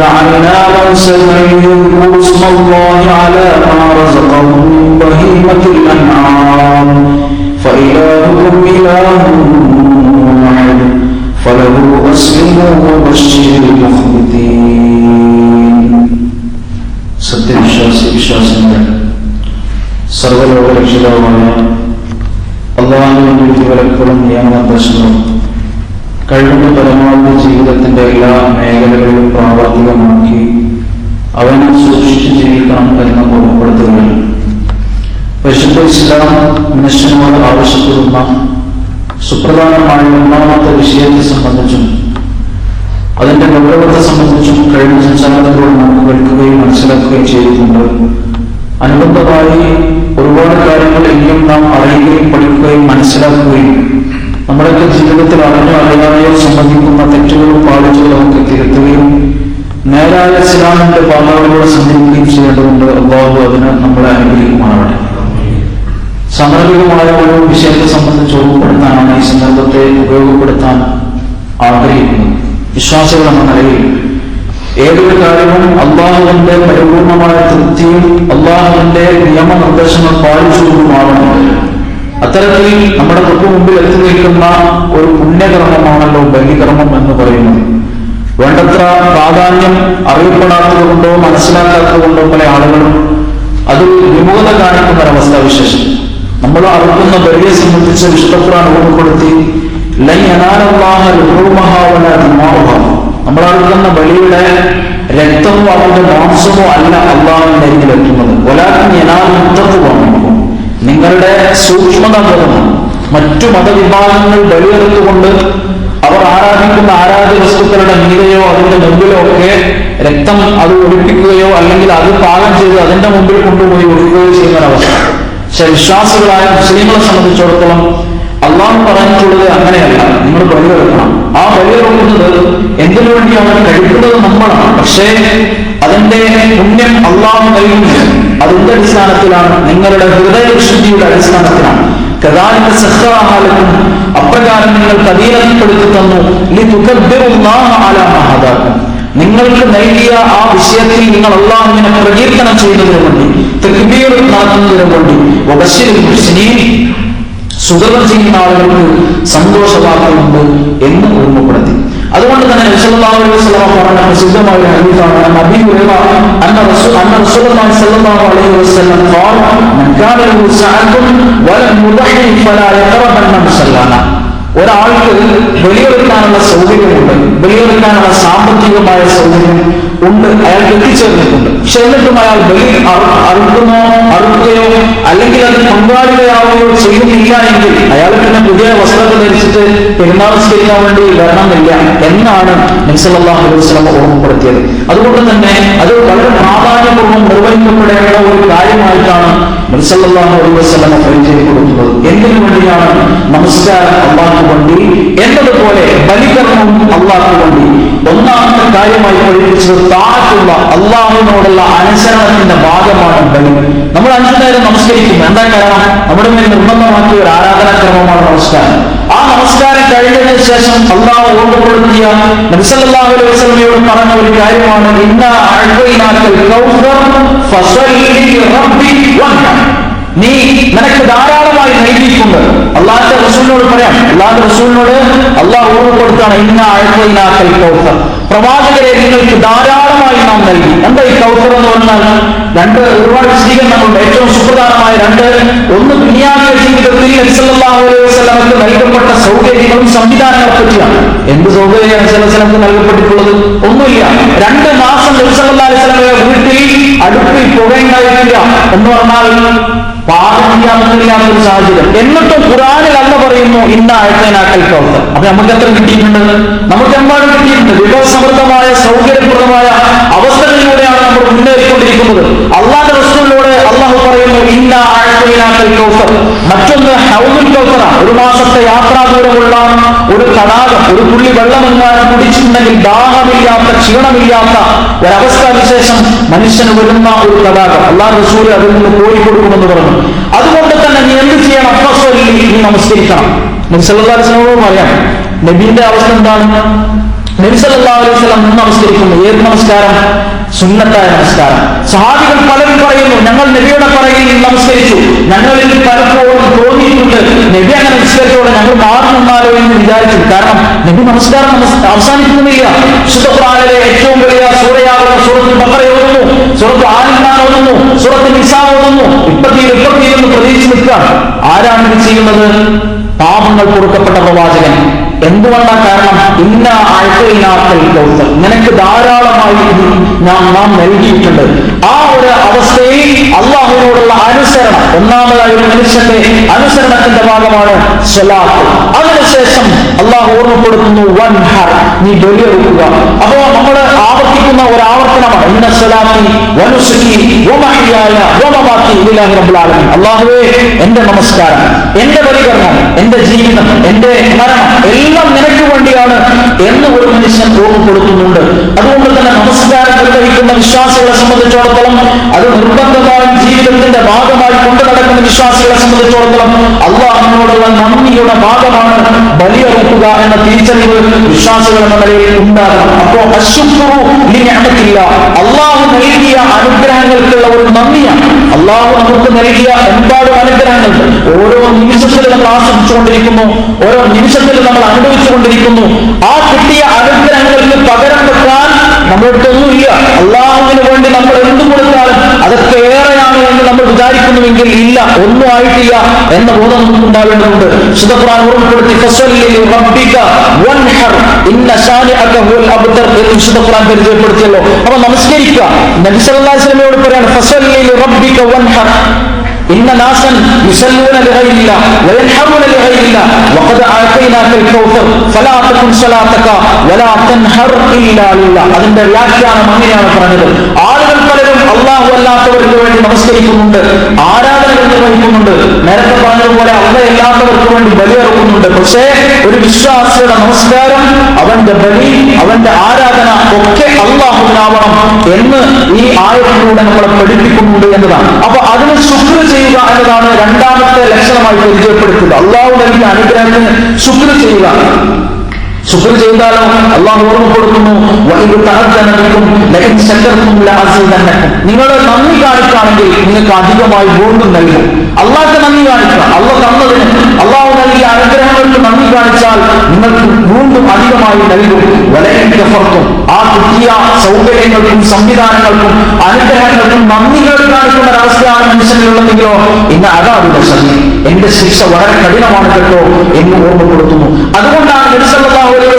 جعلنا منسكا يذكروا اسم الله على ما رزقهم من بهيمة الأنعام فإلهكم إله واحد فله أسلموا وبشر المخبتين സത്യവിശ്വാസി വിശ്വാസങ്ങൾ സർവലോക രക്ഷിതാവായ അള്ളാഹുവിന്റെ വിലക്കുകളും നിയമനിർദ്ദേശങ്ങളും കഴിവുള്ള പരമാവധി ജീവിതത്തിന്റെ എല്ലാ മേഖലകളിലും പ്രാവർത്തികമാക്കി അവനെ സൂക്ഷിച്ച് ജീവിക്കണം എന്ന് ഓർമ്മപ്പെടുത്തുകയാണ്. പരിശുദ്ധ ഇസ്ലാം മനുഷ്യനോട് ആവശ്യപ്പെടുന്ന സുപ്രധാനമായ ഒന്നാമത്തെ വിഷയത്തെ സംബന്ധിച്ചും അതിന്റെ ഗൗരവത്തെ സംബന്ധിച്ചും കഴിഞ്ഞ സംസാരത്തിലൂടെ നമുക്ക് കേൾക്കുകയും മനസ്സിലാക്കുകയും ചെയ്തിട്ടുണ്ട്. അനുബന്ധമായി ഒരുപാട് കാര്യങ്ങൾ ഇനിയും നാം അറിയുകയും പഠിക്കുകയും മനസ്സിലാക്കുകയും നമ്മുടെയൊക്കെ ജീവിതത്തിൽ അറിഞ്ഞോ അറിയാതെയോ സംബന്ധിക്കുന്ന തെറ്റുകളും പാളിച്ചുകളും ഒക്കെ തിരുത്തുകയും നേരായ ഇസ്ലാമിന്റെ പാതകളിലൂടെ സഞ്ചരിക്കുകയും ചെയ്യേണ്ടതുണ്ട്. അള്ളാഹു അതിന് നമ്മളെ അനുഗ്രഹിക്കുമാറാണ് സമർപ്പികമായ ഒരു വിഷയത്തെ സംബന്ധിച്ച് ഓർമ്മപ്പെടുത്താനാണ് ഈ സന്ദർഭത്തെ ഉപയോഗപ്പെടുത്താൻ ആഗ്രഹിക്കുന്നത്. വിശ്വാസികൾ എന്ന നിലയിൽ ഏതൊരു കാര്യവും അള്ളാഹുവിന്റെ പരിപൂർണമായ തൃപ്തിയും അള്ളാഹുവിന്റെ നിയമനിർദ്ദേശങ്ങൾ പാലിച്ചുകൊണ്ടുമാവണം. അത്തരത്തിൽ നമ്മുടെ തൊട്ടു മുമ്പിൽ എത്തി നിൽക്കുന്ന ഒരു പുണ്യകർമ്മമാണല്ലോ ബലികർമ്മം എന്ന് പറയുന്നത്. വേണ്ടത്ര പ്രാധാന്യം അറിയപ്പെടാത്തത് കൊണ്ടോ മനസ്സിലാക്കാത്തത് കൊണ്ടോ പല ആളുകളും അത് വിമുഖത കാണിക്കുന്ന ഒരവസ്ഥ വിശേഷം. നമ്മൾ അറുക്കുന്ന ബലിയെ സംബന്ധിച്ച് വിഷ്ണുപ്രാൻ ഓർമ്മപ്പെടുത്തി നമ്മൾ അറുക്കുന്ന ബലിയുടെ രക്തമോ അവന്റെ മാംസമോ അല്ല അള്ളാഹുവിന്റെ അരികിൽ എത്തുന്നത്. ഒലാക്കും യനാമുത്തത്വമാകും നിങ്ങളുടെ സൂക്ഷ്മത മറ്റു മതവിഭാഗങ്ങൾ ബലിയെടുത്തുകൊണ്ട് അവർ ആരാധിക്കുന്ന ആരാധ്യ വസ്തുക്കളുടെ മീതയോ അതിന്റെ മുമ്പിലോ ഒക്കെ രക്തം അത് ഒഴിപ്പിക്കുകയോ അല്ലെങ്കിൽ അത് പാകം ചെയ്ത് അതിന്റെ മുമ്പിൽ കൊണ്ടുപോയി ഒഴിക്കുകയോ ചെയ്യുന്ന ഒരവസ്ഥ പക്ഷെ വിശ്വാസികളായ മുസ്ലിങ്ങളെ സംബന്ധിച്ചിടത്തോളം അള്ളാഹു പറഞ്ഞിട്ടുള്ളത് അങ്ങനെയല്ല. നിങ്ങൾ ബലിയെടുക്കണം ആ ബലിയെടുക്കുന്നത് എന്തിനു വേണ്ടിയാണ്? കഴിക്കുന്നത് നമ്മളാണ്. പക്ഷേ അതിന്റെ പുണ്യം അള്ളാഹു നൽകുന്നത് അതിന്റെ അടിസ്ഥാനത്തിലാണ് നിങ്ങളുടെ ഹൃദയവിശുദ്ധിയുടെ അടിസ്ഥാനത്തിലാണ്. കഥാലിന്റെ സഹ്റാഹാലക്കും അപ്രകാരം നിങ്ങൾക്ക് അധീനപ്പെടുത്തി തന്നു. മഹാദാക്കും. നിങ്ങൾക്ക് നൽകിയ ആ വിഷയത്തിൽ നിങ്ങൾ അള്ളാഹുവിനെ പ്രകീർത്തനം ചെയ്യുന്നതിന് വേണ്ടി തെക്കുബീർ വേണ്ടി മുസ്ലിം സുഗതം ചെയ്യുന്ന ആളുകൾക്ക് സന്തോഷവാർത്തയുണ്ട് എന്ന് ഓർമ്മപ്പെടുത്തി. അതുകൊണ്ട് തന്നെ റസൂലുള്ളാഹി വസല്ലം പറഞ്ഞ പ്രസിദ്ധമായ ഒരു ഹദീസാണ് നബി ഹുറൈറ അന്ന റസൂൽ അന്ന റസൂലുള്ളാഹി സ്വല്ലല്ലാഹു അലൈഹി വസല്ലം ഖാൽ മൻ കാന ലഹു ഫലാ യഖറബന്ന മുസല്ലാന ഒരാൾക്ക് വെളിയെടുക്കാനുള്ള സൗകര്യമുണ്ട് വെളിയെടുക്കാനുള്ള സാമ്പത്തികമായ സൗകര്യം ഉണ്ട് അയാൾ എത്തിച്ചേർന്നിട്ടുണ്ട്. പക്ഷെ എന്നിട്ടും അയാൾ ബലി അറുക്കുന്നോ അറുക്കുകയോ അല്ലെങ്കിൽ അത് പങ്കാളികളാവുകയോ ചെയ്യും എങ്കിൽ അയാൾ പിന്നെ പുതിയ വസ്ത്രങ്ങൾ ധരിച്ചിട്ട് പെരുന്നാൾ സ്വീകരിക്കാൻ വേണ്ടി വരണമെന്നില്ല എന്നാണ് നബ്സല്ലാഹു അലൈഹി വസല്ലം ഓർമ്മപ്പെടുത്തിയത്. അതുകൊണ്ട് തന്നെ അത് വളരെ പ്രാധാന്യപൂർവം നിർവഹിക്കപ്പെടേണ്ട ഒരു കാര്യമായിട്ടാണ് നബ്സല്ലാഹു അലൈഹി വസല്ലം പരിചയപ്പെടുത്തുന്നത് എന്തിനു വേണ്ടിയാണ് നമസ്കാരം അള്ളാഹു വേണ്ടി? എന്നതുപോലെ ബലികർമ്മം അള്ളാഹു വേണ്ടി. ഒന്നാമത്തെ കാര്യമായി പഠിപ്പിച്ചത് താഴത്തുള്ള അള്ളാഹുവിനോടുള്ള അനുസരണത്തിന്റെ ഭാഗമാണ് ബലി. നമ്മൾ അഞ്ചു നേരം നമസ്കരിക്കും. എന്താ കാരണം? നമ്മുടെ മേൽ നിർബന്ധമാക്കിയ ഒരു ആരാധനാക്രമമാണ് നമസ്കാരം. ആ നമസ്കാരം കഴിഞ്ഞതിന് ശേഷം അള്ളാഹ് ഓർമ്മപ്പെടുത്തിയ നബിസല്ലാഹു അലൈഹി പറഞ്ഞ ഒരു കാര്യമാണ്. ഇന്ന നീ നിനക്ക് ധാരാളമായി നൽകിയിട്ടുണ്ട്. അള്ളാഹിന്റെ റസൂലിനോട് പറയാം. അള്ളാഹിന്റെ റസൂലിനോട് അള്ളാഹ് ഓർമ്മപ്പെടുത്താണ് ഇന്ന അഴക്കൈനാക്കൽ കൗസർ. പ്രവാചകരെ നിങ്ങൾക്ക് ധാരാളമായി നാം നൽകി. എന്താ ഈ കൗസർ എന്ന് പറഞ്ഞാൽ രണ്ട് ഒരുപാട് വിശദീകരണങ്ങളുണ്ട് ഏറ്റവും സുപ്രധാനമായ രണ്ട്. ഒന്ന് ദുനിയാവിലെ ജീവിതത്തിൽ വസല്ലമക്ക് നൽകപ്പെട്ട സൗകര്യങ്ങളും സംവിധാനങ്ങളെ പറ്റിയാണ്. എന്ത് സൗകര്യമാണ് സ്ഥലത്ത് നൽകപ്പെട്ടിട്ടുള്ളത്? ഒന്നുമില്ല. രണ്ട് മാസം വസല്ലമയുടെ വീട്ടിൽ അടുപ്പിൽ പുകയുണ്ടായിട്ടില്ല എന്ന് പറഞ്ഞാൽ പാപം സാഹചര്യം. എന്നിട്ടും ഖുറാനിൽ അല്ല പറയുന്നു ഇന്ന ആഴ്ചനാക്കൽ പ്രവർത്തനം. അപ്പൊ നമുക്ക് എത്ര കിട്ടിയിട്ടുണ്ട്? നമുക്ക് എന്താണ് കിട്ടിയിട്ടുണ്ട്? വിഭവസമൃദ്ധമായ സൗകര്യപ്രദമായ അവസ്ഥകളിലൂടെയാണ് നമ്മൾ മുന്നേറിക്കൊണ്ടിരിക്കുന്നത്. അള്ളാന്റെ റസൂലിലൂടെ അള്ളാഹു പറയുന്നു ഇന്ന ആഴ്ചനാക്കൽ കൗസർ മറ്റൊന്ന് ഹൗദുൽ കൗസറ ഒരു മാസത്തെ യാത്രാ ദൂരമുള്ള ഒരു തടാകം ഒരു തുള്ളി വെള്ളമെങ്ങാനും കുടിച്ചിട്ടുണ്ടെങ്കിൽ ദാഹമില്ലാത്ത ക്ഷീണമില്ലാത്ത ഒരവസ്ഥ വിശേഷം മനുഷ്യന് വരുന്ന ഒരു തടാകം. അള്ളാഹ് റസൂൽ അതിൽ നിന്ന് കോഴി കൊടുക്കുമെന്ന് പറഞ്ഞു. അതുകൊണ്ട് തന്നെ നീ എന്ത് ചെയ്യണം? ഫസ്വല്ലി, നീ നമസ്കരിക്കണം. വസല്ലം പറയാം നബീന്റെ അവസ്ഥ എന്താണ്? നബി സല്ലല്ലാഹു അലൈഹി വസല്ലം നിന്ന് നമസ്കരിക്കുന്നു. ഏത് നമസ്കാരം? സുന്നത്തായ നമസ്കാരം. സഹാബികൾ പലരും പറയുന്നു ഞങ്ങൾ നബിയുടെ പറയിൽ നമസ്കരിച്ചു. ഞങ്ങളിൽ പലപ്പോഴും തോന്നിയിട്ടുണ്ട് നബി അങ്ങനെ നമസ്കരിച്ചോടെ ഞങ്ങൾ മാറി നിന്നാലോ എന്ന് വിചാരിച്ചു. കാരണം നബി നമസ്കാരം നമസ് അവസാനിക്കുന്നില്ല. ഖുർആനിലെ ഏറ്റവും വലിയ സൂറയാകുന്ന സൂറത്തിൽ ബക്കറ ഓടുന്നു സൂറത്ത് ആലിമാൻ സുഹൃത്ത് സൂറത്ത് നിസാ ഓടുന്നു ഇപ്പത്തി ഇപ്പത്തി എന്ന് പ്രതീക്ഷിച്ച് ആരാണ് ചെയ്യുന്നത്? പാപങ്ങൾ കൊടുക്കപ്പെട്ട പ്രവാചകൻ എന്തുകൊണ്ടാണ് കാരണം? ഇന്ന ആഴ്ചയിലാക്കൽ നിനക്ക് ധാരാളമായി ഞാൻ നാം നൽകിയിട്ടുണ്ട്. ആ ഒരു അവസ്ഥയിൽ അള്ളാഹുവിനോടുള്ള അനുസരണം ഒന്നാമതായി മനുഷ്യന്റെ അനുസരണത്തിന്റെ ഭാഗമാണ് സ്വലാത്ത്. അതിനുശേഷം അള്ളാഹു ഓർമ്മപ്പെടുത്തുന്നു വൺ ഹർ നീ ബലിയെടുക്കുക അപ്പോ നമ്മൾ ആവർത്തിക്കുന്ന ഒരു ആവർത്തനമാണ്. അള്ളാഹുവേ എന്റെ നമസ്കാരം എന്റെ ബലികരണം എന്റെ ജീവിതം എന്റെ മരണം എല്ലാം നിനക്ക് വേണ്ടിയാണ് എന്ന് ഒരു മനുഷ്യൻ ഓർമ്മപ്പെടുത്തുന്നുണ്ട്. അതുകൊണ്ട് തന്നെ നമസ്കാരം നിർവഹിക്കുന്ന വിശ്വാസികളെ സംബന്ധിച്ചിടത്തോളം അത് നിർബന്ധമായും ജീവിതത്തിന്റെ ഭാഗമായി കൊണ്ടു നടക്കുന്ന വിശ്വാസികളെ സംബന്ധിച്ചിടത്തോളം അള്ളാഹുവിനോടുള്ള നന്ദിയുടെ ഭാഗമാണ് ബലിയറുക്കുക എന്ന തിരിച്ചറിവ് വിശ്വാസികൾ എന്ന നിലയിൽ ഉണ്ടാകണം. അപ്പോ അശുക്രു നിയമത്തില്ല അള്ളാഹു നൽകിയ അനുഗ്രഹങ്ങൾക്കുള്ള ഒരു നന്ദിയാണ്. അള്ളാഹു നമുക്ക് നൽകിയ എമ്പാടും അനുഗ്രഹങ്ങൾ? ഓരോ നിമിഷത്തിലും നമ്മൾ ആസ്വദിച്ചുകൊണ്ടിരിക്കുന്നു ഓരോ നിമിഷത്തിലും നമ്മൾ അനുഭവിച്ചുകൊണ്ടിരിക്കുന്നു. ആ കിട്ടിയ അനുഗ്രഹങ്ങൾക്ക് പകരം വെക്കാൻ നമ്മൾക്കൊന്നുമില്ല അള്ളാഹുവിന് വേണ്ടി നമ്മൾ എന്തു കൊടുത്താലും നമ്മൾ വിചാരിക്കുന്നുവെങ്കിൽ ഇല്ല ഒന്നും ആയിട്ടില്ല എന്ന ബോധം നമുക്ക് ഉണ്ടാവേണ്ടതുണ്ട് ശുദ്ധപ്രാൻ ഓർമ്മപ്പെടുത്തി ഫസ്വല്ലി റബ്ബിക വൻഹർ ഇന്ന ശാനിഅക ഹുവൽ അബ്തർ എന്ന് വിശുദ്ധപ്രാൻ പരിചയപ്പെടുത്തിയല്ലോ അപ്പൊ നമസ്കരിക്കുക നബി സല്ലല്ലാഹു അലൈഹി വസല്ലമയോട് പറയാണ് ഫസ്വല്ലി റബ്ബിക വൻഹർ إن ناسا يصلون لغير الله وينحرون لغير الله وقد آتيناك الكوثر فلا تكن صلاتك ولا تنهر إلا لله അതിന്റെ വ്യാഖ്യാനം അങ്ങനെയാണ് പറഞ്ഞത് ആളുകൾ പലരും അള്ളാഹു അല്ലാത്തവർക്ക് വേണ്ടി നമസ്കരിക്കുന്നുണ്ട് ആരാധന നിർവഹിക്കുന്നുണ്ട് നേരത്തെ പറഞ്ഞതുപോലെ അള്ളയല്ലാത്തവർക്ക് വേണ്ടി ബലിയിറക്കുന്നുണ്ട്. പക്ഷേ ഒരു വിശ്വാസിയുടെ നമസ്കാരം അവന്റെ ബലി അവന്റെ ആരാധന ഒക്കെ അള്ളാഹുവിനാവണം എന്ന് ഈ ആയത്തിലൂടെ നമ്മളെ പഠിപ്പിക്കുന്നുണ്ട് എന്നതാണ്. അപ്പൊ അതിന് ശുക്ര ചെയ്യുക എന്നതാണ് രണ്ടാമത്തെ ലക്ഷണമായി പരിചയപ്പെടുത്തുക അള്ളാഹു നൽകിയ അനുഗ്രഹത്തിന് ശുക്ര ചെയ്യുക. ശുക്ർ ചെയ്താലോ അള്ളാഹു ഓർമ്മപ്പെടുത്തുന്നു. നിങ്ങൾ നന്ദി കാണിക്കുകയാണെങ്കിൽ നിങ്ങൾക്ക് അധികമായി വീണ്ടും നൽകും. അള്ളാഹ്ക്ക് നന്ദി കാണിക്കുക. അള്ളാഹ് തന്നതിന് അള്ളാഹു നൽകിയ അനുഗ്രഹങ്ങൾക്ക് നന്ദി കാണിച്ചാൽ നിങ്ങൾക്ക് വീണ്ടും അധികമായി നൽകും. വലയും ഫർക്കും ആ കിട്ടിയ സൗകര്യങ്ങൾക്കും സംവിധാനങ്ങൾക്കും അനുഗ്രഹങ്ങൾക്കും നന്ദികൾ കാണിക്കുന്ന ഒരവസ്ഥയാണ് മനുഷ്യനിലുള്ളതെങ്കിലോ? ഇന്ന് അതാണ് ശക്തി എന്റെ ശിക്ഷ വളരെ കഠിനമാണ് കേട്ടോ എന്ന് ഓർമ്മപ്പെടുത്തുന്നു. അതുകൊണ്ടാണ് അലൈഹി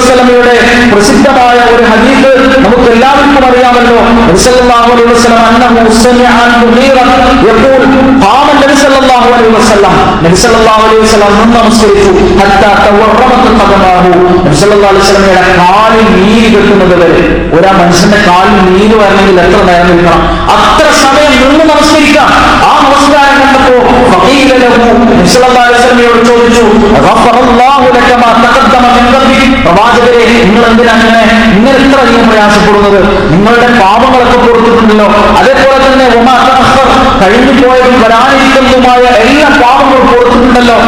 പ്രസിദ്ധമായ ഒരു ഹദീസ് നമുക്ക് എല്ലാവർക്കും അറിയാമല്ലോ അലൈഹി വസല്ലം അന്നഹു യഖൂൽ നമസ്കരിച്ചു. സല്ലല്ലാഹു അലൈഹി കാലിൽ നീര് ഒരു മനുഷ്യന്റെ കാലിൽ നീര് വരണമെങ്കിൽ എത്ര നേരം നിൽക്കണം? അത്ര സമയം നിന്ന് നമസ്കരിക്കാം. ആ നമസ്കാരം കണ്ടപ്പോ ലഹു സല്ലല്ലാഹു അലൈഹി ചോദിച്ചു ലക മാ തഖദ്ദമ മിൻ പ്രവാചകരെ നിങ്ങൾ എന്തിനാണ് അങ്ങനെ നിങ്ങൾ എത്ര അധികം പ്രയാസപ്പെടുന്നത്? നിങ്ങളുടെ പാപങ്ങളൊക്കെ കൊടുത്തിട്ടുണ്ടല്ലോ അതേപോലെ തന്നെ കഴിഞ്ഞു പോയതും വരാനിരിക്കുന്നതുമായ എല്ലാ പാപങ്ങളും കൊടുത്തിട്ടുണ്ടല്ലോ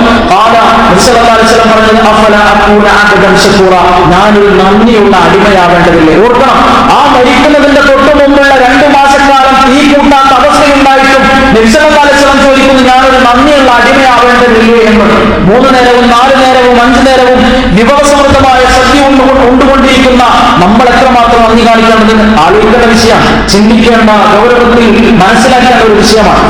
ഞാനൊരു നന്ദിയുള്ള അടിമയാവേണ്ടതില്ലേ ഓർക്കണം ആ മരിക്കുന്നതിന്റെ തൊട്ട് മുമ്പുള്ള രണ്ടു മാസക്കാലം തീ കൂട്ടാത്ത അവസ്ഥയുണ്ടായിട്ടും നിശ്ചലകാലം ചോദിക്കുന്നു. ഞാനൊരു നന്ദിയുള്ള അടിമയാവേണ്ടതില്ലേ എന്ന് മൂന്ന് നേരവും നാല് നേരവും അഞ്ചു നേരവും വിഭവസമൃദ്ധമായ സദ്യ ഉണ്ട് ഉണ്ടുകൊണ്ടിരിക്കുന്ന നമ്മൾ എത്രമാത്രം നന്ദി കാണിക്കേണ്ടത് ആലോചിക്കേണ്ട വിഷയമാണ് ചിന്തിക്കേണ്ട ഗൗരവത്തിൽ മനസ്സിലാക്കേണ്ട ഒരു വിഷയമാണ്.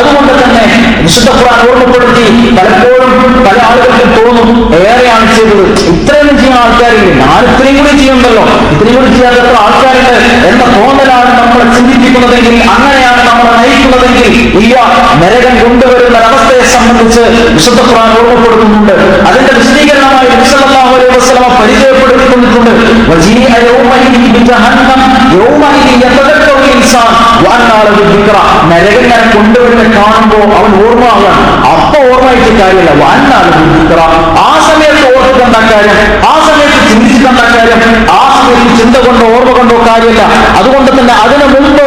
അതുകൊണ്ട് തന്നെ വിശുദ്ധ ഖുർആൻ ഓർമ്മപ്പെടുത്തി പലപ്പോഴും പല ആളുകൾക്ക് തോന്നും ഏറെയാണ് ചെയ്തത്. ഇത്രയൊന്നും ചെയ്യുന്ന ആൾക്കാരില്ലേ? ഞാൻ ഇത്രയും കൂടി ചെയ്യുന്നുണ്ടല്ലോ. ഇത്രയും കൂടി ചെയ്യാത്ത ആൾക്കാരുണ്ട് എന്ന തോന്നലാണ് നമ്മളെ ചിന്തിപ്പിക്കുന്നതെങ്കിൽ അങ്ങനെയാണ് നമ്മളെ നയിക്കുന്നതെങ്കിൽ ഇല്ല നരകം കൊണ്ടുവരുന്ന ഒരവസ്ഥയെ സംബന്ധിച്ച് വിശുദ്ധ ഖുർആൻ ഓർമ്മപ്പെടുത്തുന്നുണ്ട്. അതിന്റെ വിശദീകരണമായി അലൈഹി വസല്ലമ പരിചയപ്പെടുത്തിക്കൊണ്ടിട്ടുണ്ട്. വജീഅ യൗമഇദിൻ ബിജഹന്നം യൗമഇദിൻ യതദക്കറു ഇൻസാൻ. വഅന്നാ ദിക്റ നരകം ഇങ്ങനെ കൊണ്ടുവരുന്ന കാണുമ്പോൾ അവൻ ഓർമ്മയാകാൻ. അപ്പൊ ഓർമ്മയിട്ട് കാര്യമില്ല. ദിക്റ ആ സമയത്ത് ഓർത്തിട്ടെന്ത കാര്യം ആ സമയത്ത് ചിന്തിച്ചിട്ടെന്ത കാര്യം ആ സമയത്ത് ചിന്ത കൊണ്ടോ ഓർമ്മ കൊണ്ടോ കാര്യമില്ല. അതുകൊണ്ട് തന്നെ അതിനു മുമ്പ്